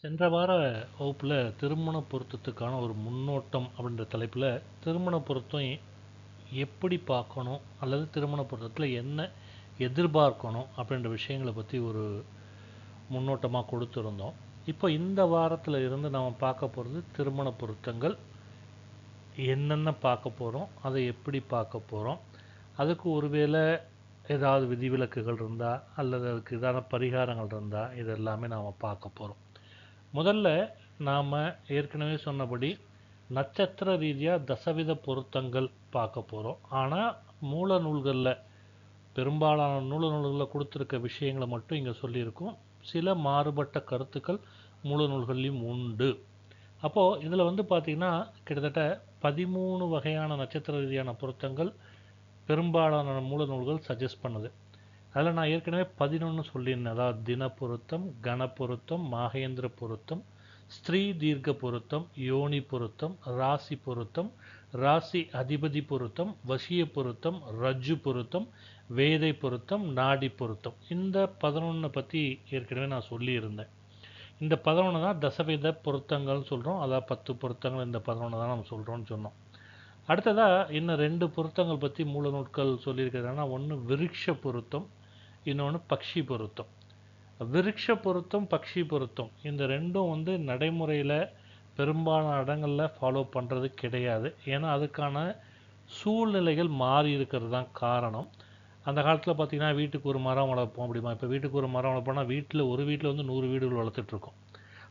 சென்ற வார வகுப்பில் திருமண பொருத்தத்துக்கான ஒரு முன்னோட்டம் அப்படின்ற தலைப்பில் திருமண பொருத்தம் எப்படி பார்க்கணும்? அல்லது திருமண பொருத்தத்தில் என்ன எதிர்பார்க்கணும்? அப்படின்ற விஷயங்களை பற்றி ஒரு முன்னோட்டமாக கொடுத்துருந்தோம். இப்போ இந்த வாரத்தில் இருந்து நாம் பார்க்க போகிறது திருமண பொருத்தங்கள். என்னென்ன பார்க்க போகிறோம் அதை எப்படி பார்க்க போகிறோம் அதுக்கு ஒருவேளை ஏதாவது விதிவிலக்குகள் இருந்தால் அல்லது அதுக்கு ஏதாவது பரிகாரங்கள் இருந்தால் இதெல்லாமே நாம் பார்க்க போகிறோம் முதல்ல நாம் ஏற்கனவே சொன்னபடி நட்சத்திர ரீதியாக தசவித பொருத்தங்கள் பார்க்க போகிறோம் ஆனால் மூல நூல்களில் பெரும்பாலான நூல நூல்களில் கொடுத்துருக்க விஷயங்களை மட்டும் இங்கே சொல்லியிருக்கோம். சில மாறுபட்ட கருத்துக்கள் மூல நூல்கள்லையும் உண்டு. அப்போது இதில் வந்து பார்த்திங்கன்னா கிட்டத்தட்ட பதிமூணு வகையான நட்சத்திர ரீதியான பொருத்தங்கள் பெரும்பாலான மூல நூல்கள் சஜஸ்ட் பண்ணுது. அதில் நான் ஏற்கனவே பதினொன்று சொல்லியிருந்தேன். அதாவது தின பொருத்தம் கண பொருத்தம் மாகேந்திர பொருத்தம் ஸ்திரீ தீர்க்க பொருத்தம் யோனி பொருத்தம் ராசி பொருத்தம் ராசி அதிபதி பொருத்தம் வசிய பொருத்தம் ரஜ்ஜு பொருத்தம் வேதை பொருத்தம் நாடி பொருத்தம். இந்த பதினொன்றை பற்றி ஏற்கனவே நான் சொல்லியிருந்தேன். இந்த பதினொன்று தான் தசவித பொருத்தங்கள்னு சொல்கிறோம் அதாவது பத்து பொருத்தங்கள் இந்த பதினொன்று தான் நம்ம சொல்கிறோம்னு சொன்னோம். அடுத்ததாக இன்னும் ரெண்டு பொருத்தங்கள் பற்றி மூல நூட்கள் சொல்லியிருக்கிறதுனா ஒன்று விருட்ச பொருத்தம் இன்னொன்று பக்ஷி பொருத்தம். விருட்ச பொருத்தம் பக்ஷி பொருத்தம். இந்த ரெண்டும் வந்து நடைமுறையில் பெரும்பாலான இடங்களில் ஃபாலோ பண்ணுறது கிடையாது. ஏன்னா அதுக்கான சூழ்நிலைகள் மாறி இருக்கிறது தான் காரணம். அந்த காலத்தில் பார்த்திங்கன்னா வீட்டுக்கு ஒரு மரம் வளர்ப்போம் அப்படிமா? இப்போ வீட்டுக்கு ஒரு மரம் வளர்ப்போம்னா வீட்டில் ஒரு வீட்டில் வந்து நூறு வீடுகள் வளர்த்துட்ருக்கோம்.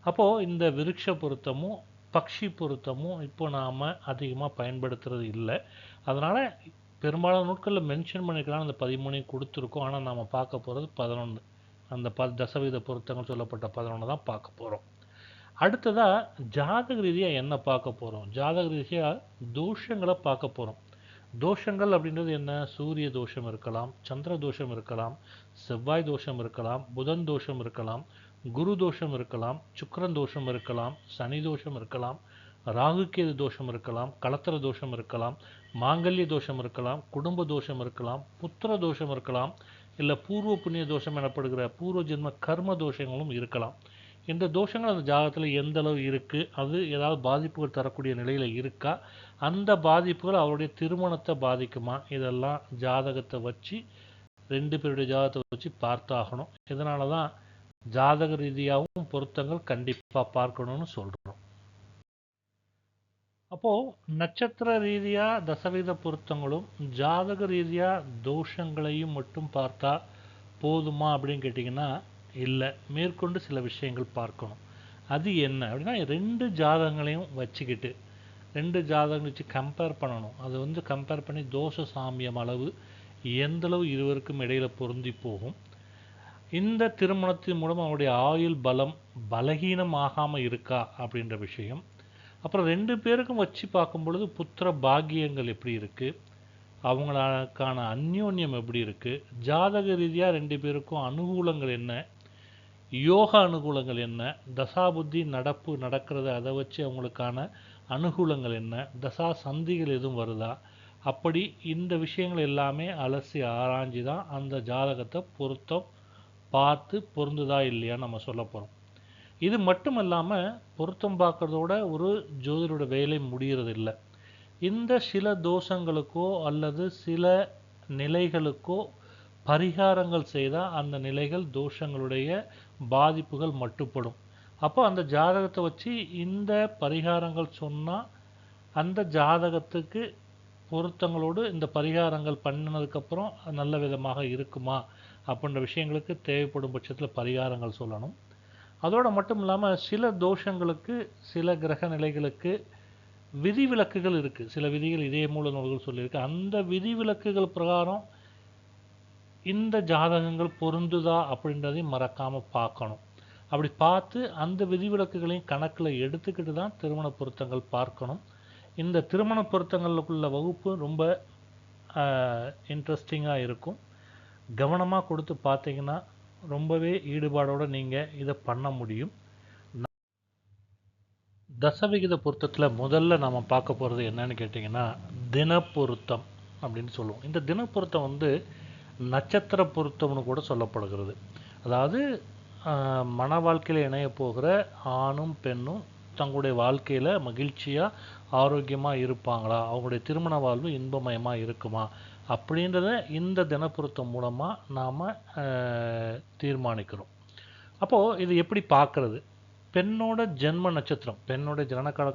அப்போது இந்த விருட்ச பொருத்தமும் பக்ஷி பொருத்தமும் இப்போ நாம் அதிகமாக பயன்படுத்துறது இல்லை. அதனால் பெரும்பாலான நூட்களில் மென்ஷன் பண்ணிக்கலாம். அந்த பதிமூணையும் கொடுத்துருக்கோம். ஆனால் நாம் பார்க்க போகிறது பதினொன்று அந்த ப தசவித பொருத்தங்கள் சொல்லப்பட்ட பதினொன்று தான் பார்க்க போகிறோம் அடுத்ததாக ஜாதக ரீதியாக என்ன பார்க்க போகிறோம் ஜாதக ரீதியாக தோஷங்களை பார்க்க போகிறோம் தோஷங்கள் அப்படின்றது என்ன? சூரிய தோஷம் இருக்கலாம் சந்திர தோஷம் இருக்கலாம் செவ்வாய் தோஷம் இருக்கலாம் புதன் தோஷம் இருக்கலாம் குரு தோஷம் இருக்கலாம் சுக்கரன் தோஷம் இருக்கலாம் சனி தோஷம் இருக்கலாம் ராகுக்கேது தோஷம் இருக்கலாம் களத்திர தோஷம் இருக்கலாம் மாங்கல்ய தோஷம் இருக்கலாம் குடும்ப தோஷம் இருக்கலாம் புத்திர தோஷம் இருக்கலாம் இல்லை பூர்வ புண்ணிய தோஷம் எனப்படுகிற பூர்வ ஜென்ம கர்ம தோஷங்களும் இருக்கலாம். இந்த தோஷங்கள் அந்த ஜாதகத்தில் எந்த அளவு இருக்குது அது ஏதாவது பாதிப்புகள் தரக்கூடிய நிலையில் இருக்கா அந்த பாதிப்புகள் அவருடைய திருமணத்தை பாதிக்குமா இதெல்லாம் ஜாதகத்தை வச்சு ரெண்டு பேருடைய ஜாதகத்தை வச்சு பார்த்தாகணும். இதனால தான் ஜாதக ரீதியாகவும் பொருத்தங்கள் கண்டிப்பாக பார்க்கணும்னு சொல்கிறோம் அப்போது நட்சத்திர ரீதியாக தசவித பொருத்தங்களும் ஜாதக ரீதியாக தோஷங்களையும் மட்டும் பார்த்தா போதுமா அப்படின்னு கேட்டிங்கன்னா இல்லை. மேற்கொண்டு சில விஷயங்கள் பார்க்கணும். அது என்ன அப்படின்னா ரெண்டு ஜாதகங்களையும் வச்சுக்கிட்டு ரெண்டு ஜாதகங்கள் வச்சு கம்பேர் பண்ணணும். அதை வந்து கம்பேர் பண்ணி தோஷ சாமியம் அளவு எந்தளவு இருவருக்கும் இடையில பொருந்தி போகும். இந்த திருமணத்தின் மூலம் அவருடைய ஆயுள் பலம் பலகீனம் ஆகாமல் இருக்கா அப்படின்ற விஷயம். அப்புறம் ரெண்டு பேருக்கும் வச்சு பார்க்கும் பொழுது புத்திர பாக்கியங்கள் எப்படி இருக்குது அவங்களுக்கான அந்யோன்யம் எப்படி இருக்குது ஜாதக ரீதியாக ரெண்டு பேருக்கும் அனுகூலங்கள் என்ன? யோக அனுகூலங்கள் என்ன? தசாபுத்தி நடப்பு நடக்கிறது அதை வச்சு அவங்களுக்கான அனுகூலங்கள் என்ன? தசா சந்திகள் எதுவும் வருதா? அப்படி இந்த விஷயங்கள் எல்லாமே அலசி ஆராய்ஞ்சு தான் அந்த ஜாதகத்தை பொருத்தம் பார்த்து பொருந்துதா இல்லையான்னு நம்ம சொல்ல போகிறோம் இது மட்டும் இல்லாமல் பொருத்தம் பார்க்குறதோட ஒரு ஜோதிடரோட வேலை முடிகிறது இல்லை இந்த சில தோஷங்களுக்கோ அல்லது சில நிலைகளுக்கோ பரிகாரங்கள் செய்தால் அந்த நிலைகள் தோஷங்களுடைய பாதிப்புகள் மட்டுப்படும். அப்போ அந்த ஜாதகத்தை வச்சு இந்த பரிகாரங்கள் சொன்னால் அந்த ஜாதகத்துக்கு பொருத்தங்களோடு இந்த பரிகாரங்கள் பண்ணினதுக்கப்புறம் நல்ல விதமாக இருக்குமா? அப்படின்ற விஷயங்களுக்கு தேவைப்படும் பட்சத்தில் பரிகாரங்கள் சொல்லணும். அதோடு மட்டும் இல்லாமல் சில தோஷங்களுக்கு சில கிரக நிலைகளுக்கு விதிவிலக்குகள் இருக்குது சில விதிகள் இதே மூல நூல்கள் சொல்லியிருக்கு. அந்த விதிவிலக்குகள் பிரகாரம் இந்த ஜாதகங்கள் பொருந்துதா அப்படின்றதையும் மறக்காமல் பார்க்கணும். அப்படி பார்த்து அந்த விதிவிலக்குகளையும் கணக்கில் எடுத்துக்கிட்டு தான் திருமண பொருத்தங்கள் பார்க்கணும். இந்த திருமண பொருத்தங்களுக்குள்ள வகுப்பு ரொம்ப இன்ட்ரெஸ்டிங்காக இருக்கும். கவனமாக கொடுத்து பார்த்தீங்கன்னா ரொம்பவே ஈடுபாடோடு நீங்கள் இதை பண்ண முடியும். தசவிகித பொருத்தத்தில் முதல்ல நம்ம பார்க்க போகிறது என்னன்னு கேட்டிங்கன்னா தினப்பொருத்தம் அப்படின்னு சொல்லுவோம். இந்த தினப்பொருத்தம் வந்து நட்சத்திர பொருத்தம்னு கூட சொல்லப்படுகிறது. அதாவது ஆஹ், மன வாழ்க்கையில் இணைய போகிற ஆணும் பெண்ணும் தங்களுடைய வாழ்க்கையில் மகிழ்ச்சியாக ஆரோக்கியமாக இருப்பாங்களா? அவங்களுடைய திருமண வாழ்வு இன்பமயமாக இருக்குமா? அப்படின்றத இந்த தினப்பொருத்தம் மூலமாக நாம் தீர்மானிக்கிறோம் அப்போது இது எப்படி பார்க்கறது? பெண்ணோட ஜென்ம நட்சத்திரம் பெண்ணோட ஜனகால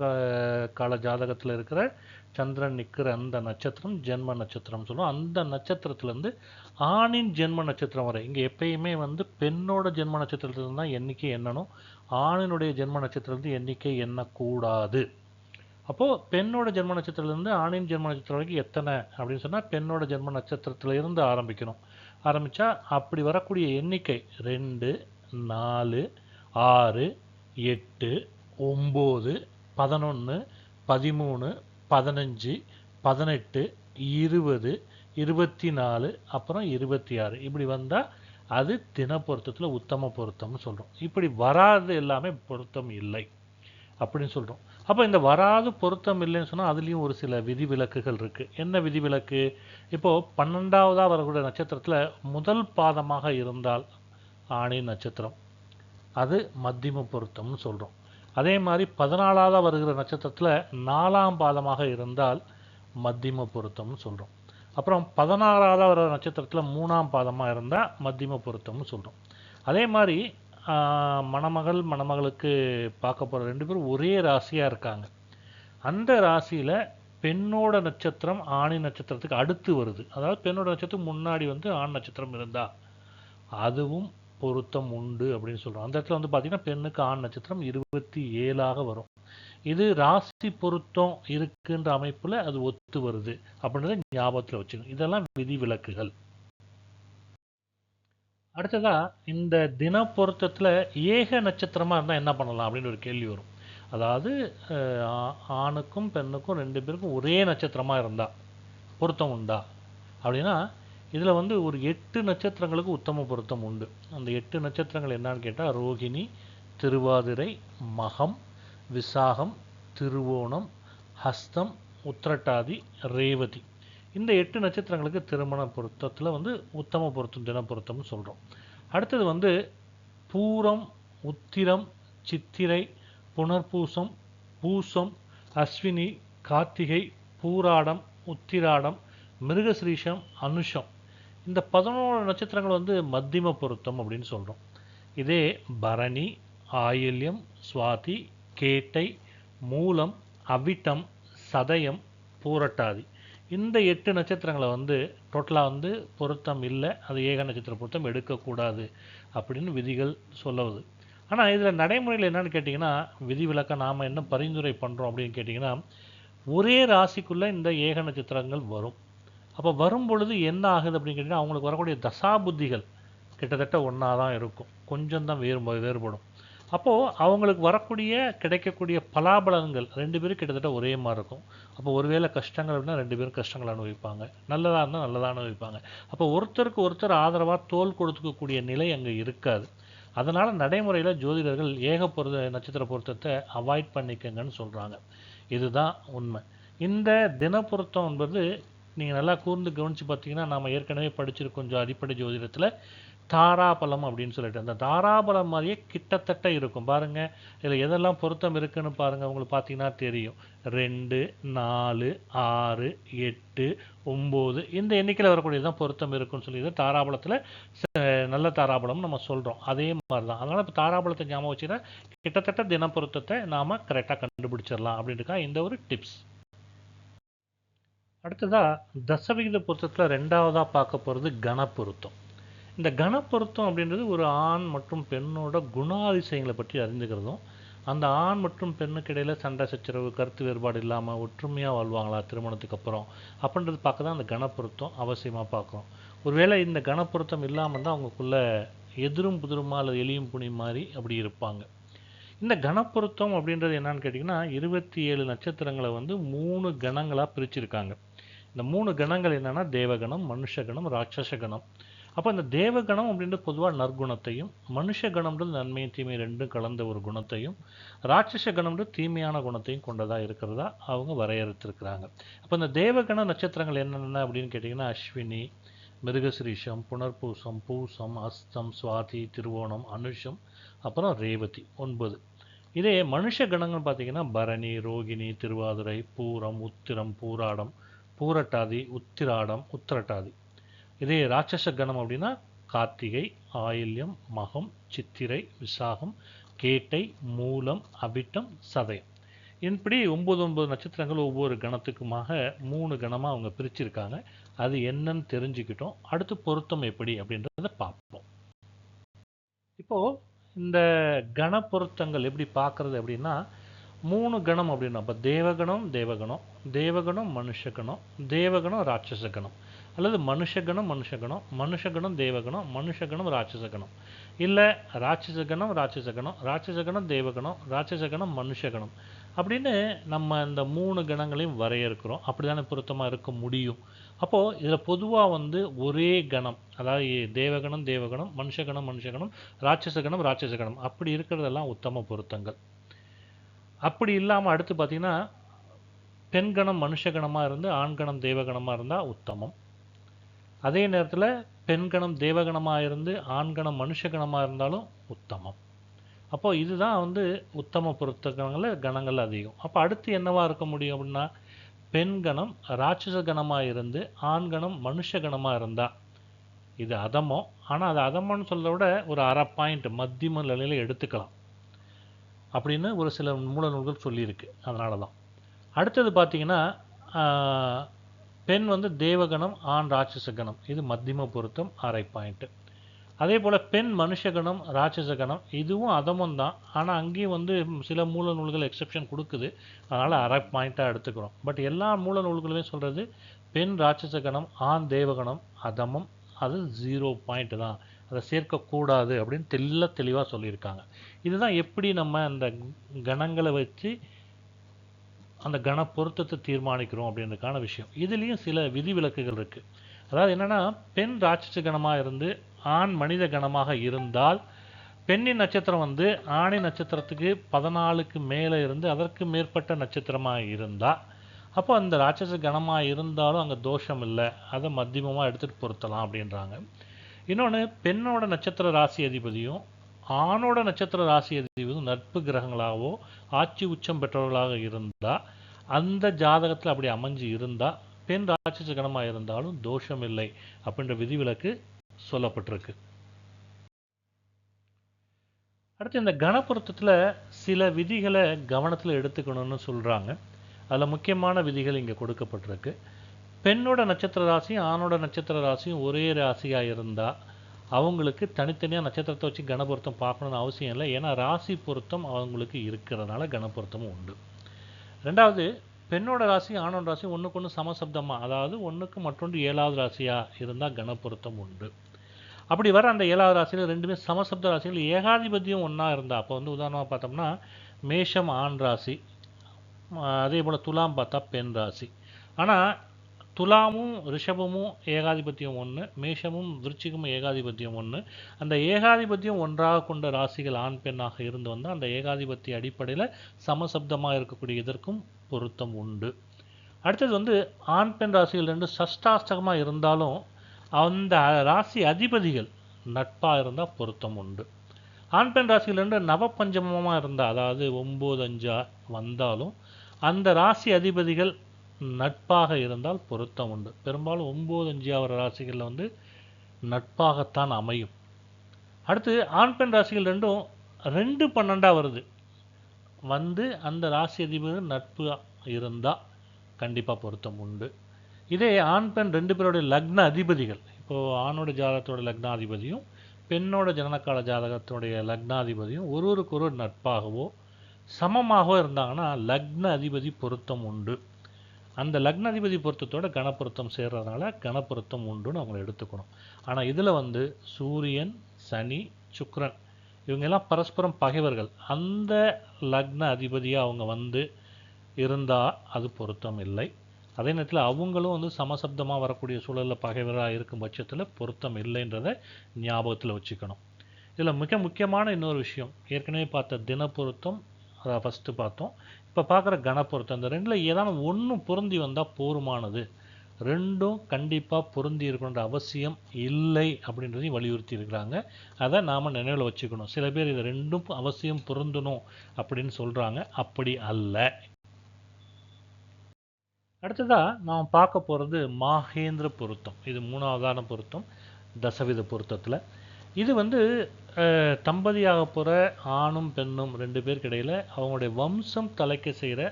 கால ஜாதகத்தில் இருக்கிற சந்திரன் நிற்கிற அந்த நட்சத்திரம் ஜென்ம நட்சத்திரம் சொல்லுவோம் அந்த நட்சத்திரத்துலேருந்து ஆணின் ஜென்ம நட்சத்திரம் வரை இங்கே எப்பயுமே வந்து பெண்ணோட ஜென்ம நட்சத்திரத்துலேருந்து தான் எண்ணிக்கை எண்ணணும். ஆணினுடைய ஜென்ம நட்சத்திரத்துலேருந்து எண்ணிக்கை எண்ணக்கூடாது. அப்போது பெண்ணோட ஜென்ம நட்சத்திரத்துலேருந்து ஆணின் ஜென்ம நட்சத்திரம் வரைக்கும் எத்தனை அப்படின்னு சொன்னால் பெண்ணோட ஜென்ம நட்சத்திரத்தில் இருந்து ஆரம்பிக்கணும். ஆரம்பித்தா அப்படி வரக்கூடிய எண்ணிக்கை ரெண்டு நாலு ஆறு எட்டு ஒம்பது பதினொன்று பதிமூணு பதினஞ்சு பதினெட்டு இருபது இருபத்தி நாலு அப்புறம் இருபத்தி ஆறு இப்படி வந்தால் அது தின பொருத்தத்தில் உத்தம பொருத்தம்னு சொல்கிறோம் இப்படி வராது எல்லாமே பொருத்தம் இல்லை அப்படின்னு சொல்கிறோம் அப்போ இந்த வராது பொருத்தம் இல்லைன்னு சொன்னால் அதுலேயும் ஒரு சில விதிவிலக்குகள் இருக்குது என்ன விதிவிலக்கு? இப்போது பன்னெண்டாவதாக வரக்கூடிய நட்சத்திரத்தில் முதல் பாதமாக இருந்தால் ஆணி நட்சத்திரம். அது மத்தியம பொருத்தம்னு சொல்கிறோம் அதே மாதிரி பதினாலாவதாக வருகிற நட்சத்திரத்தில் நாலாம் பாதமாக இருந்தால் மத்தியம பொருத்தம்னு சொல்கிறோம் அப்புறம் பதினாறாவதாக வர நட்சத்திரத்தில் மூணாம் பாதமாக இருந்தால் மத்தியம பொருத்தம்னு சொல்கிறோம் அதே மாதிரி மணமகள் மணமகளுக்கு பார்க்க போகிற ரெண்டு பேரும் ஒரே ராசியாக இருக்காங்க. அந்த ராசியில் பெண்ணோட நட்சத்திரம் ஆணி நட்சத்திரத்துக்கு அடுத்து வருது. அதாவது பெண்ணோட நட்சத்திரம் முன்னாடி வந்து ஆண் நட்சத்திரம் இருந்தா அதுவும் பொருத்தம் உண்டு அப்படின்னு சொல்கிறோம் அந்த இடத்துல வந்து பார்த்தீங்கன்னா பெண்ணுக்கு ஆண் நட்சத்திரம் இருபத்தி ஏழாக வரும். இது ராசி பொருத்தம் இருக்குன்ற அமைப்பில் அது ஒத்து வருது அப்படின்றத ஞாபகத்தில் வச்சுக்கணும். இதெல்லாம் விதிவிலக்குகள். அடுத்ததாக இந்த தின பொருத்தத்தில் ஏக நட்சத்திரமாக இருந்தால் என்ன பண்ணலாம் அப்படின்னு ஒரு கேள்வி வரும். அதாவது ஆணுக்கும் பெண்ணுக்கும் ரெண்டு பேருக்கும் ஒரே நட்சத்திரமாக இருந்தால் பொருத்தம் உண்டா? அப்படின்னா இதில் வந்து ஒரு எட்டு நட்சத்திரங்களுக்கு உத்தம பொருத்தம் உண்டு. அந்த எட்டு நட்சத்திரங்கள் என்னன்னு கேட்டால் ரோகிணி திருவாதிரை மகம் விசாகம் திருவோணம் ஹஸ்தம் உத்திரட்டாதி ரேவதி. இந்த எட்டு நட்சத்திரங்களுக்கு திருமண பொருத்தத்தில் வந்து உத்தம பொருத்தம் தின பொருத்தம்னு சொல்கிறோம் அடுத்தது வந்து பூரம் உத்திரம் சித்திரை புனர்பூசம் பூசம் அஸ்வினி கார்த்திகை பூராடம் உத்திராடம் மிருகஸ்ரீஷம் அனுஷம். இந்த பதினோரு நட்சத்திரங்கள் வந்து மத்தியம பொருத்தம் அப்படின்னு சொல்கிறோம் இதே பரணி ஆயில்யம் சுவாதி கேட்டை மூலம் அவிட்டம் சதயம் பூரட்டாதி. இந்த எட்டு நட்சத்திரங்களை வந்து டோட்டலாக வந்து பொருத்தம் இல்லை. அது ஏக நட்சத்திர பொருத்தம் எடுக்கக்கூடாது அப்படின்னு விதிகள் சொல்லவுது. ஆனால் இதில் நடைமுறையில் என்னென்னு கேட்டிங்கன்னா விதிவிலக்க நாம் என்ன பரிந்துரை பண்ணுறோம் அப்படின்னு கேட்டிங்கன்னா ஒரே ராசிக்குள்ளே இந்த ஏக நட்சத்திரங்கள் வரும். அப்போ வரும் பொழுது என்ன ஆகுது அப்படின்னு கேட்டிங்கன்னா அவங்களுக்கு வரக்கூடிய தசா புத்திகள் கிட்டத்தட்ட ஒன்றா தான் இருக்கும். கொஞ்சம் தான் வேறு வேறுபடும். அப்போது அவங்களுக்கு வரக்கூடிய கிடைக்கக்கூடிய பலாபலன்கள் ரெண்டு பேரும் கிட்டத்தட்ட ஒரே மாதிரி இருக்கும். அப்போ ஒருவேளை கஷ்டங்கள் அப்படின்னா ரெண்டு பேரும் கஷ்டங்கள் அனுபவிப்பாங்க. நல்லதாக இருந்தால் நல்லதாக அனுபவிப்பாங்க. அப்போ ஒருத்தருக்கு ஒருத்தர் ஆதரவாக தோல் கொடுத்துக்கக்கூடிய நிலை அங்கே இருக்காது. அதனால் நடைமுறையில் ஜோதிடர்கள் ஏக பொருத்த நட்சத்திர பொருத்தத்தை அவாய்ட் பண்ணிக்கங்கன்னு சொல்கிறாங்க இதுதான் உண்மை. இந்த தின பொருத்தம் என்பது நீங்கள் நல்லா கூர்ந்து கவனித்து பார்த்தீங்கன்னா நாம் ஏற்கனவே படிச்சிருக்கோம் கொஞ்சம் அடிப்படை ஜோதிடத்தில். தாராபலம் அப்படின்னு சொல்லிட்டு அந்த தாராபலம் மாதிரியே கிட்டத்தட்ட இருக்கும். பாருங்கள் இதில் எதெல்லாம் பொருத்தம் இருக்குன்னு பாருங்கள் உங்களுக்கு பார்த்தீங்கன்னா தெரியும். ரெண்டு நாலு ஆறு எட்டு ஒம்பது இந்த எண்ணிக்கையில் வரக்கூடியது தான் பொருத்தம் இருக்குன்னு சொல்லி இது தாராபலத்தில் நல்ல தாராபலம் நம்ம சொல்கிறோம் அதே மாதிரி தான் அதனால் இப்போ தாராபலத்தை ஞாபகம் வச்சுன்னா கிட்டத்தட்ட தின பொருத்தத்தை நாம் கரெக்டாக கண்டுபிடிச்சிடலாம் அப்படின்ட்டுக்கா இந்த ஒரு டிப்ஸ் அடுத்ததாக தசவிகித பொருத்தத்தில் ரெண்டாவதாக பார்க்க போகிறது கனப்பொருத்தம். இந்த கணப்பொருத்தம் அப்படின்றது ஒரு ஆண் மற்றும் பெண்ணோட குணாதிசயங்களை பற்றி அறிந்துக்கிறதும் அந்த ஆண் மற்றும் பெண்ணுக்கு இடையில் சண்டை சச்சரவு கருத்து வேறுபாடு இல்லாமல் ஒற்றுமையாக வாழ்வாங்களா திருமணத்துக்கு அப்புறம்? அப்படின்றது பார்க்க தான் அந்த கணப்பொருத்தம் அவசியமாக பார்க்குறோம். ஒருவேளை இந்த கணப்பொருத்தம் இல்லாமல் தான் அவங்களுக்குள்ளே எதிரும் புதிருமா அல்லது எலியும் புனி மாதிரி அப்படி இருப்பாங்க. இந்த கணப்பொருத்தம் அப்படின்றது என்னன்னு கேட்டிங்கன்னா இருபத்தி ஏழு நட்சத்திரங்களை வந்து மூணு கணங்களாக பிரிச்சிருக்காங்க. இந்த மூணு கணங்கள் என்னன்னா தேவகணம் மனுஷகணம் ராட்சச கணம் அப்போ இந்த தேவகணம் அப்படின்றது பொதுவாக நற்குணத்தையும் மனுஷ கணம்ன்றது நன்மை தீமை ரெண்டும் கலந்த ஒரு குணத்தையும் ராட்சச கணம்ன்றது தீமையான குணத்தையும் கொண்டதாக இருக்கிறதா அவங்க வரையறுத்திருக்கிறாங்க. அப்போ இந்த தேவகண நட்சத்திரங்கள் என்னென்ன அப்படின்னு கேட்டிங்கன்னா அஸ்வினி மிருகசிரீஷம் புனர்பூசம் பூசம் அஸ்தம் சுவாதி திருவோணம் அனுஷம் அப்புறம் ரேவதி ஒன்பது. இதே மனுஷ கணங்கள் பார்த்தீங்கன்னா பரணி ரோகிணி திருவாதிரை பூரம் உத்திரம் பூராடம் பூரட்டாதி உத்திராடம் உத்திரட்டாதி. இதே ராட்சச கணம் அப்படின்னா கார்த்திகை ஆயில்யம் மகம் சித்திரை விசாகம் கேட்டை மூலம் அபிட்டம் சதயம். இப்படி ஒன்பது ஒன்பது நட்சத்திரங்கள் ஒவ்வொரு கணத்துக்குமாக மூணு கணமாக அவங்க பிரிச்சிருக்காங்க. அது என்னன்னு தெரிஞ்சுக்கிட்டோம். அடுத்து பொருத்தம் எப்படி அப்படின்றத பார்ப்போம். இப்போ இந்த கண பொருத்தங்கள் எப்படி பார்க்கறது அப்படின்னா மூணு கணம் அப்படின்னா அப்போ தேவகணம் தேவகணம் தேவகணம் மனுஷகணம் தேவகணம் ராட்சச கணம் அல்லது மனுஷகணம் மனுஷகணம் மனுஷகணம் தேவகணம் மனுஷகணம் ராட்சசகணம். இல்லை ராட்சசகணம் ராட்சசகணம் ராட்சசகணம் தேவகணம் ராட்சசகணம் மனுஷகணம். அப்படின்னு நம்ம இந்த மூணு கணங்களையும் வரையறுக்கிறோம். அப்படி தானே பொருத்தமாக இருக்க முடியும். அப்போது இதில் பொதுவாக வந்து ஒரே கணம் அதாவது தேவகணம் தேவகணம் மனுஷகணம் மனுஷகணம் ராட்சசகணம் ராட்சசகணம் அப்படி இருக்கிறதெல்லாம் உத்தம பொருத்தங்கள். அப்படி இல்லாமல் அடுத்து பார்த்திங்கன்னா பெண்கணம் மனுஷகணமாக இருந்து ஆண்கணம் தேவகணமாக இருந்தால் உத்தமம். அதே நேரத்தில் பெண்கணம் தேவகணமாக இருந்து ஆண்கணம் மனுஷகணமாக இருந்தாலும் உத்தமம். அப்போ இதுதான் வந்து உத்தம பொருத்தகங்களில் கணங்கள் அதிகம். அப்போ அடுத்து என்னவாக இருக்க முடியும் அப்படின்னா பெண்கணம் ராட்சச கணமாக இருந்து ஆண்கணம் மனுஷ கணமாக இருந்தால் இது அதமம். ஆனால் அது அதமம்னு சொல்கிறத விட ஒரு அரை பாயிண்ட் மத்தியம நிலையில் எடுத்துக்கலாம். அப்படின்னு ஒரு சில மூல நூல்கள் சொல்லியிருக்கு. அதனால தான் அடுத்தது பார்த்தீங்கன்னா பெண் வந்து தேவகணம் ஆண் ராட்சச கணம் இது மத்தியம பொருத்தம் அரை பாயிண்ட்டு அதே போல் பெண் மனுஷகணம் ராட்சச கணம் இதுவும் அதமும் தான். ஆனால் அங்கேயும் வந்து சில மூல நூல்கள் எக்ஸெப்ஷன் கொடுக்குது. அதனால் அரை பாயிண்ட்டாக எடுத்துக்கிறோம். பட் எல்லா மூல நூல்களுமே சொல்கிறது பெண் ராட்சச கணம் ஆண் தேவகணம் அதமம் அது ஜீரோ பாயிண்ட் தான். அதை சேர்க்கக்கூடாது அப்படின்னு தெல்ல தெளிவாக சொல்லியிருக்காங்க. இதுதான் எப்படி நம்ம அந்த கணங்களை வச்சு அந்த கண பொருத்தத்தை தீர்மானிக்கிறோம் அப்படின்றதுக்கான விஷயம். இதுலேயும் சில விதிவிலக்குகள் இருக்குது அதாவது என்னென்னா பெண் ராட்சச கணமாக இருந்து ஆண் மனித கணமாக இருந்தால் பெண்ணின் நட்சத்திரம் வந்து ஆணின் நட்சத்திரத்துக்கு பதினாலுக்கு மேலே இருந்து அதற்கு மேற்பட்ட நட்சத்திரமாக இருந்தால் அப்போ அந்த ராட்சச கணமாக இருந்தாலும் அங்கே தோஷம் இல்லை. அதை மத்தியமமாக எடுத்துகிட்டு பொருத்தலாம் அப்படின்றாங்க. இன்னொன்று பெண்ணோட நட்சத்திர ராசி அதிபதியும் ஆணோட நட்சத்திர ராசி அதிபதியும் நட்பு கிரகங்களாகவோ ஆட்சி உச்சம் பெற்றவர்களாக இருந்தால் அந்த ஜாதகத்தில் அப்படி அமைஞ்சு இருந்தால் பெண் ராட்சச கணமாக இருந்தாலும் தோஷம் இல்லை அப்படின்ற விதிவிலக்கு சொல்லப்பட்டிருக்கு. அடுத்து இந்த கணப்பொருத்தத்தில் சில விதிகளை கவனத்தில் எடுத்துக்கணும்னு சொல்கிறாங்க அதில் முக்கியமான விதிகள் இங்கே கொடுக்கப்பட்டிருக்கு. பெண்ணோட நட்சத்திர ராசியும் ஆணோட நட்சத்திர ராசியும் ஒரே ராசியாக இருந்தால் அவங்களுக்கு தனித்தனியாக நட்சத்திரத்தை வச்சு கணபொருத்தம் பார்க்கணும்னு அவசியம் இல்லை. ஏன்னா ராசி பொருத்தம் அவங்களுக்கு இருக்கிறதுனால கணபொருத்தமும் உண்டு. ரெண்டாவது பெண்ணோட ராசி ஆணோட ராசி ஒன்றுக்கு ஒன்று சமசப்தமாக அதாவது ஒன்றுக்கு மற்றொன்று ஏழாவது ராசியாக இருந்தால் கணப்பொருத்தம் உண்டு. அப்படி வர அந்த ஏழாவது ராசியில் ரெண்டுமே சமசப்த ராசிகள் ஏகாதிபத்தியம் ஒன்றா இருந்தால் அப்போ வந்து உதாரணமாக பார்த்தோம்னா மேஷம் ஆண் ராசி அதே போல் துலாம் பார்த்தா பெண் ராசி. ஆனால் துலாமும் ரிஷபமும் ஏகாதிபத்தியம் ஒன்று மேஷமும் விருச்சிகமும் ஏகாதிபத்தியம் ஒன்று அந்த ஏகாதிபத்தியம் ஒன்றாக கொண்ட ராசிகள் ஆண் பெண்ணாக இருந்து வந்தால் அந்த ஏகாதிபத்திய அடிப்படையில் சமசப்தமாக இருக்கக்கூடிய இதற்கும் பொருத்தம் உண்டு. அடுத்தது வந்து ஆண் பெண் ராசிகள் ரெண்டு சஷ்டாஷ்டகமாக இருந்தாலும் அந்த ராசி அதிபதிகள் நட்பாக இருந்தால் பொருத்தம் உண்டு. ஆண் பெண் ராசிகள் ரெண்டு நவபஞ்சமமாக இருந்தால் அதாவது ஒம்பது அஞ்சா வந்தாலும் அந்த ராசி அதிபதிகள் நட்பாக இருந்தால் பொருத்தம் உண்டு. பெரும்பாலும் ஒம்பது அஞ்சாவது ராசிகளில் வந்து நட்பாகத்தான் அமையும். அடுத்து ஆண் பெண் ராசிகள் ரெண்டும் ரெண்டு பன்னெண்டாக வருது. வந்து அந்த ராசி அதிபதிகள் நட்பு இருந்தால் கண்டிப்பாக பொருத்தம் உண்டு. இதே ஆண் பெண் ரெண்டு பேருடைய லக்ன அதிபதிகள். இப்போது ஆணோட ஜாதகத்தோட லக்னாதிபதியும் பெண்ணோட ஜனனக்கால ஜாதகத்துடைய லக்னாதிபதியும் ஒருவருக்கு ஒரு நட்பாகவோ சமமாகவோ இருந்தாங்கன்னா லக்ன அதிபதி பொருத்தம் உண்டு. அந்த லக்ன அதிபதி பொருத்தத்தோட கணப்பொருத்தம் சேர்றதுனால கணப்பொருத்தம் உண்டுன்னு அவங்கள எடுத்துக்கணும். ஆனால் இதில் வந்து சூரியன் சனி சுக்கிரன் இவங்கெல்லாம் பரஸ்பரம் பகைவர்கள். அந்த லக்ன அதிபதியாக அவங்க வந்து இருந்தால் அது பொருத்தம் இல்லை. அதே நேரத்தில் அவங்களும் வந்து சமசப்தமாக வரக்கூடிய சூழலில் பகைவராக இருக்கும் பட்சத்தில் பொருத்தம் இல்லைன்றதை ஞாபகத்தில் வச்சுக்கணும். இதில் மிக முக்கியமான இன்னொரு விஷயம். ஏற்கனவே பார்த்த தின பொருத்தம் அதை ஃபஸ்ட்டு பார்த்தோம். இப்போ பார்க்குற கணப்பொருத்தம் இந்த ரெண்டில் ஏதாவது ஒன்று பொருந்தி வந்தால் போருமானது? ரெண்டும் கண்டிப்பாக பொருந்தி இருக்கணுன்ற அவசியம் இல்லை அப்படின்றதையும் வலியுறுத்தி இருக்கிறாங்க. அதை நாம் நினைவில் வச்சுக்கணும். சில பேர் இது ரெண்டும் அவசியம் பொருந்தணும் அப்படின்னு சொல்கிறாங்க அப்படி அல்ல. அடுத்ததாக நாம் பார்க்க போகிறது மாகேந்திர பொருத்தம். இது மூணாவதான பொருத்தம் தசவித பொருத்தத்தில். இது வந்து தம்பதியாக போகிற ஆணும் பெண்ணும் ரெண்டு பேருக்கு இடையில் அவங்களுடைய வம்சம் தலைக்க செய்கிற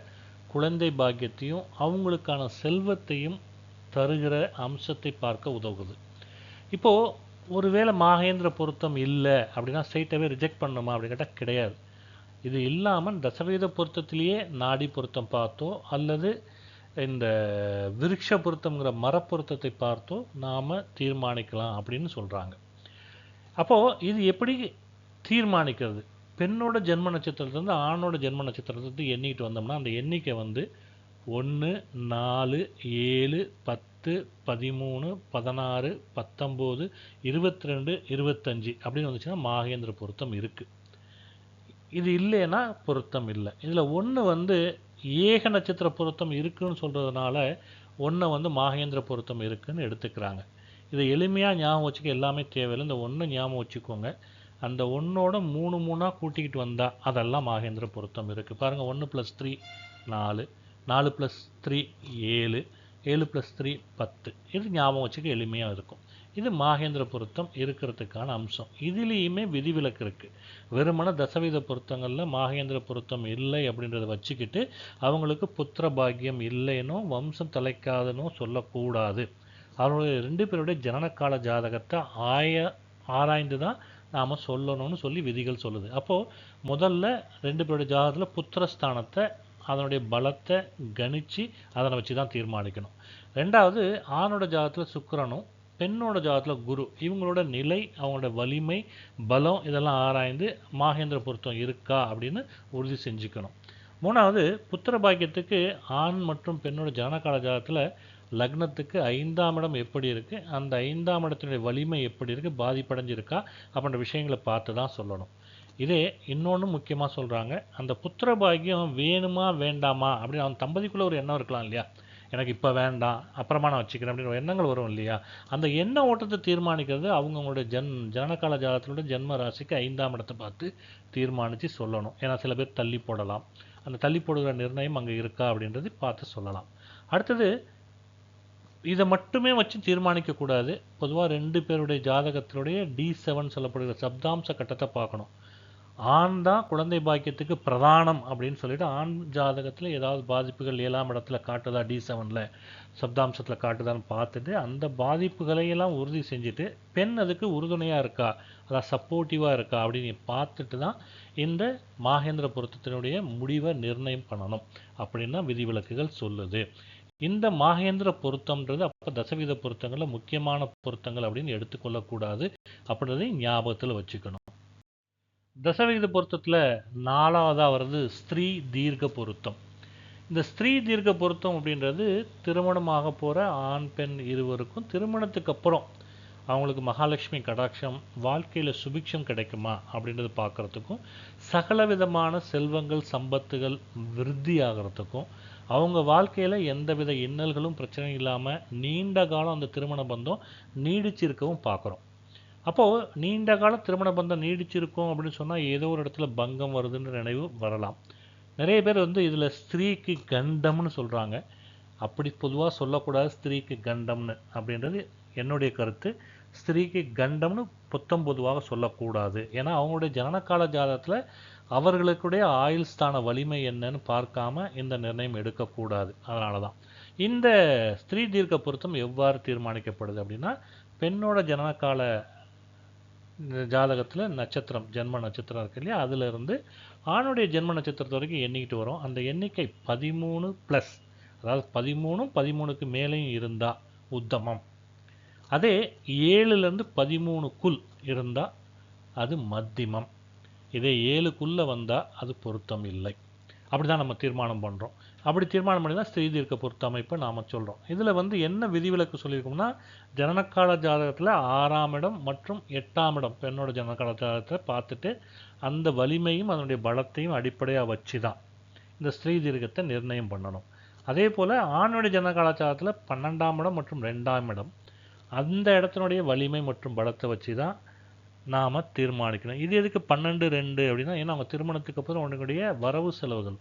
குழந்தை பாக்கியத்தையும் அவங்களுக்கான செல்வத்தையும் தருகிற அம்சத்தை பார்க்க உதவுது. இப்போது ஒருவேளை மாகேந்திர பொருத்தம் இல்லை அப்படின்னா ஸ்ட்ரெயிட்டாகவே ரிஜெக்ட் பண்ணணுமா அப்படின்னு கேட்டால் கிடையாது. இது இல்லாமல் தசவீத பொருத்தத்திலேயே நாடி பொருத்தம் பார்த்தோ அல்லது இந்த விருட்ச பொருத்தங்கிற மரப்பொருத்தத்தை பார்த்தோ நாம் தீர்மானிக்கலாம் அப்படின்னு சொல்கிறாங்க அப்போது இது எப்படி தீர்மானிக்கிறது? பெண்ணோட ஜென்ம நட்சத்திரத்துலேருந்து ஆணோட ஜென்ம நட்சத்திரத்துக்கு எண்ணிக்கிட்டு வந்தோம்னா அந்த எண்ணிக்கை வந்து ஒன்று நாலு ஏழு பத்து பதிமூணு பதினாறு பத்தொம்போது இருபத்தி ரெண்டு இருபத்தஞ்சி அப்படின்னு வந்துச்சுன்னா மாகேந்திர பொருத்தம் இருக்குது இது இல்லைன்னா பொருத்தம் இல்லை. இதில் ஒன்று வந்து ஏக நட்சத்திர பொருத்தம் இருக்குன்னு சொல்கிறதுனால ஒன்றை வந்து மாகேந்திர பொருத்தம் இருக்குதுன்னு எடுத்துக்கிறாங்க. இதை எளிமையாக ஞாபகம் வச்சுக்க எல்லாமே தேவையில்லை. இந்த ஒன்று ஞாபகம் வச்சுக்கோங்க. அந்த ஒன்றோட மூணு மூணாக கூட்டிக்கிட்டு வந்தால் அதெல்லாம் மாகேந்திர பொருத்தம் இருக்குது பாருங்கள் ஒன்று ப்ளஸ் த்ரீ நாலு. நாலு ப்ளஸ் த்ரீ ஏழு. ஏழு ப்ளஸ் த்ரீ பத்து. இது ஞாபகம் வச்சுக்க எளிமையாக இருக்கும். இது மாகேந்திர பொருத்தம் இருக்கிறதுக்கான அம்சம். இதுலேயுமே விதிவிலக்கு இருக்குது வெறுமன தசவித பொருத்தங்களில் மாகேந்திர பொருத்தம் இல்லை அப்படின்றத வச்சுக்கிட்டு அவங்களுக்கு புத்திர பாக்கியம் இல்லைன்னும் வம்சம் தலைக்காதுன்னும் சொல்லக்கூடாது. அவருடைய ரெண்டு பேருடைய ஜனனகால ஜாதகத்தை ஆய ஆராய்ந்து தான் நாம் சொல்லணும்னு சொல்லி விதிகள் சொல்லுது. அப்போது முதல்ல ரெண்டு பேருடைய ஜாதகத்தில் புத்திரஸ்தானத்தை அதனுடைய பலத்தை கணித்து அதனை வச்சு தான் தீர்மானிக்கணும். ரெண்டாவது ஆணோட ஜாதகத்தில் சுக்கரனும் பெண்ணோட ஜாதத்தில் குரு. இவங்களோட நிலை அவங்களோட வலிமை பலம் இதெல்லாம் ஆராய்ந்து மாகேந்திர பொருத்தம் இருக்கா அப்படின்னு உறுதி செஞ்சுக்கணும். மூணாவது புத்திர பாக்கியத்துக்கு ஆண் மற்றும் பெண்ணோட ஜனகால ஜாதகத்தில் லக்னத்துக்கு ஐந்தாம் இடம் எப்படி இருக்குது அந்த ஐந்தாம் இடத்தினுடைய வலிமை எப்படி இருக்குது பாதிப்படைஞ்சிருக்கா? அப்படின்ற விஷயங்களை பார்த்து தான் சொல்லணும். இதே இன்னொன்று முக்கியமாக சொல்கிறாங்க அந்த புத்திர பாக்கியம் வேணுமா வேண்டாமா? அப்படின்னு அவன் தம்பதிக்குள்ளே ஒரு எண்ணம் இருக்கலாம் இல்லையா? எனக்கு இப்போ வேண்டாம் அப்புறமா நான் வச்சுக்கிறேன் அப்படின்னு ஒரு எண்ணங்கள் வரும் இல்லையா? அந்த எண்ண ஓட்டத்தை தீர்மானிக்கிறது அவங்கவுங்களுடைய ஜன் ஜனகால ஜாதகத்தினுடைய ஜென்ம ராசிக்கு ஐந்தாம் இடத்தை பார்த்து தீர்மானித்து சொல்லணும். ஏன்னா சில பேர் தள்ளி போடலாம். அந்த தள்ளி போடுகிற நிர்ணயம் அங்கே இருக்கா அப்படின்றது பார்த்து சொல்லலாம். அடுத்தது இதை மட்டுமே வச்சு தீர்மானிக்கக்கூடாது. பொதுவாக ரெண்டு பேருடைய ஜாதகத்தினுடைய டி செவன் சொல்லப்படுகிற சப்தாம்ச கட்டத்தை பார்க்கணும். ஆண் தான் குழந்தை பாக்கியத்துக்கு பிரதானம் அப்படின்னு சொல்லிட்டு ஆண் ஜாதகத்தில் ஏதாவது பாதிப்புகள் ஏழாம் இடத்துல காட்டுதா டி செவனில் சப்தாம்சத்தில் காட்டுதான்னு பார்த்துட்டு அந்த பாதிப்புகளையெல்லாம் உறுதி செஞ்சுட்டு பெண் அதுக்கு உறுதுணையாக இருக்கா அதாவது சப்போர்ட்டிவாக இருக்கா அப்படின்னு பார்த்துட்டு தான் இந்த மாகேந்திர பொருத்தத்தினுடைய முடிவை நிர்ணயம் பண்ணணும் அப்படின்னு தான் விதிவிலக்குகள் சொல்லுது. இந்த மாகேந்திர பொருத்தம்ன்றது அப்போ தசவித பொருத்தங்களில் முக்கியமான பொருத்தங்கள் அப்படின்னு எடுத்துக்கொள்ளக்கூடாது. அப்படின்றதையும் ஞாபகத்தில் வச்சுக்கணும். தசவிகித பொருத்தத்தில் நாலாவதாக வர்றது ஸ்திரீ தீர்க்க பொருத்தம். இந்த ஸ்திரீ தீர்க்க பொருத்தம் அப்படின்றது திருமணமாக போகிற ஆண் பெண் இருவருக்கும் திருமணத்துக்கு அப்புறம் அவங்களுக்கு மகாலட்சுமி கடாட்சம் வாழ்க்கையில் சுபிக்ஷம் கிடைக்குமா அப்படின்றது பார்க்குறதுக்கும் சகல விதமான செல்வங்கள் சம்பத்துகள் விருத்தி ஆகிறதுக்கும் அவங்க வாழ்க்கையில் எந்தவித இன்னல்களும் பிரச்சனையும் இல்லாமல் நீண்ட காலம் அந்த திருமண பந்தம் நீடிச்சிருக்கவும் பார்க்குறோம் அப்போது நீண்ட கால திருமண பந்தம் நீடிச்சிருக்கும் அப்படின்னு சொன்னால் ஏதோ ஒரு இடத்துல பங்கம் வருதுன்ற நினைவு வரலாம். நிறைய பேர் வந்து இதில் ஸ்திரீக்கு கண்டம்னு சொல்கிறாங்க அப்படி பொதுவாக சொல்லக்கூடாது ஸ்திரீக்கு கண்டம்னு அப்படின்றது என்னுடைய கருத்து. ஸ்திரீக்கு கண்டம்னு புத்தம் பொதுவாக சொல்லக்கூடாது. ஏன்னா அவங்களுடைய ஜனனகால ஜாதகத்தில் அவர்களுக்குடைய ஆயுள் ஸ்தான வலிமை என்னன்னு பார்க்காம இந்த நிர்ணயம் எடுக்கக்கூடாது. அதனால தான் இந்த ஸ்திரீ தீர்க்க பொருத்தம் எவ்வாறு தீர்மானிக்கப்படுது அப்படின்னா பெண்ணோட ஜனனகால ஜாதகத்தில் நட்சத்திரம் ஜென்ம நட்சத்திரம் இருக்கு இல்லையா? அதிலிருந்து ஆணுடைய ஜென்ம நட்சத்திரத்து வரைக்கும் எண்ணிக்கிட்டு வரும். அந்த எண்ணிக்கை பதிமூணு ப்ளஸ் அதாவது பதிமூணும் பதிமூணுக்கு மேலேயும் இருந்தால் உத்தமம். அதே ஏழுலேருந்து பதிமூணுக்குள் இருந்தால் அது மத்தியமம் இதே ஏழுக்குள்ளே வந்தால் அது பொருத்தம் இல்லை. அப்படி தான் நம்ம தீர்மானம் பண்ணுறோம் அப்படி தீர்மானம் பண்ணி தான் ஸ்திரீ தீர்க்க பொருத்த அமைப்பை நாம் சொல்கிறோம் இதில் வந்து என்ன விதிவிலக்கு சொல்லியிருக்கோம்னா ஜனனக்கால ஜாதகத்தில் ஆறாம் இடம் மற்றும் எட்டாம் இடம் பெண்ணோட ஜனனக்கால ஜாதகத்தை பார்த்துட்டு அந்த வலிமையும் அதனுடைய பலத்தையும் அடிப்படையாக வச்சு தான் இந்த ஸ்திரீ தீர்க்கத்தை நிர்ணயம் பண்ணணும். அதே போல் ஆணுடைய ஜன கலாச்சாரத்தில் பன்னெண்டாம் இடம் மற்றும் ரெண்டாம் இடம். அந்த இடத்தினுடைய வலிமை மற்றும் பலத்தை வச்சு தான் நாம் தீர்மானிக்கணும். இது எதுக்கு பன்னெண்டு ரெண்டு அப்படின்னா ஏன்னா அவங்க திருமணத்துக்கு அப்புறம் உங்களுடைய வரவு செலவுகள்.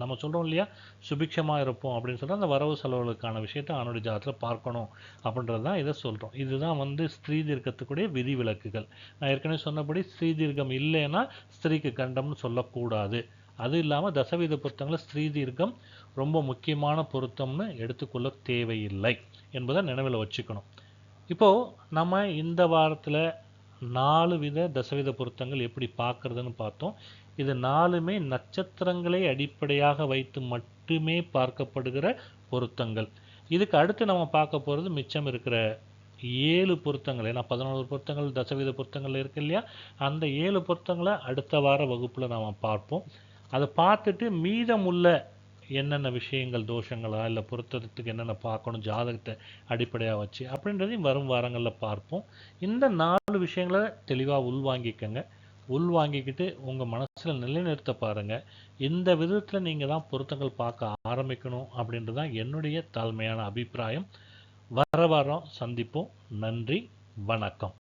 நம்ம சொல்கிறோம் இல்லையா? சுபிக்ஷமாக இருப்போம் அப்படின்னு சொல்லிட்டு அந்த வரவு செலவுகளுக்கான விஷயத்தை ஆணுடைய ஜாதத்தில் பார்க்கணும் அப்படின்றது தான் இதை சொல்கிறோம் இதுதான் வந்து ஸ்திரீ தீர்க்கத்துக்குடைய விதிவிலக்குகள். நான் ஏற்கனவே சொன்னபடி ஸ்திரீ தீர்க்கம் இல்லைன்னா ஸ்திரீக்கு கண்டம்னு சொல்லக்கூடாது. அது இல்லாமல் தசவீத பொருத்தங்களில் ஸ்திரீ தீர்க்கம் ரொம்ப முக்கியமான பொருத்தம்னு எடுத்துக்கொள்ள தேவையில்லை என்பதை நினைவில் வச்சுக்கணும். இப்போது நம்ம இந்த வாரத்தில் நாலு வித தசவித பொருத்தங்கள் எப்படி பார்க்குறதுன்னு பார்த்தோம். இது நாலுமே நட்சத்திரங்களை அடிப்படையாக வைத்து மட்டுமே பார்க்கப்படுகிற பொருத்தங்கள். இதுக்கு அடுத்து நம்ம பார்க்க போகிறது மிச்சம் இருக்கிற ஏழு பொருத்தங்கள். ஏன்னா பதினோரு பொருத்தங்கள் தசவித பொருத்தங்கள் இருக்கு இல்லையா? அந்த ஏழு பொருத்தங்களை அடுத்த வார வகுப்பில் நாம் பார்ப்போம். அதை பார்த்துட்டு மீதமுள்ள என்னென்ன விஷயங்கள் தோஷங்களா இல்லை பொருத்தத்துக்கு என்னென்ன பார்க்கணும் ஜாதகத்தை அடிப்படையாக வச்சு அப்படின்றதையும் வரும் வாரங்களில் பார்ப்போம். இந்த நாலு விஷயங்களை தெளிவாக உள்வாங்கிக்கங்க உள்வாங்கிக்கிட்டு உங்கள் மனசில் நிலைநிறுத்த பாருங்கள் இந்த விதத்தில் நீங்கள் தான் பொருத்தங்கள் பார்க்க ஆரம்பிக்கணும் அப்படின்றது தான் என்னுடைய தாழ்மையான அபிப்பிராயம். வர வாரம் சந்திப்போம். நன்றி. வணக்கம்.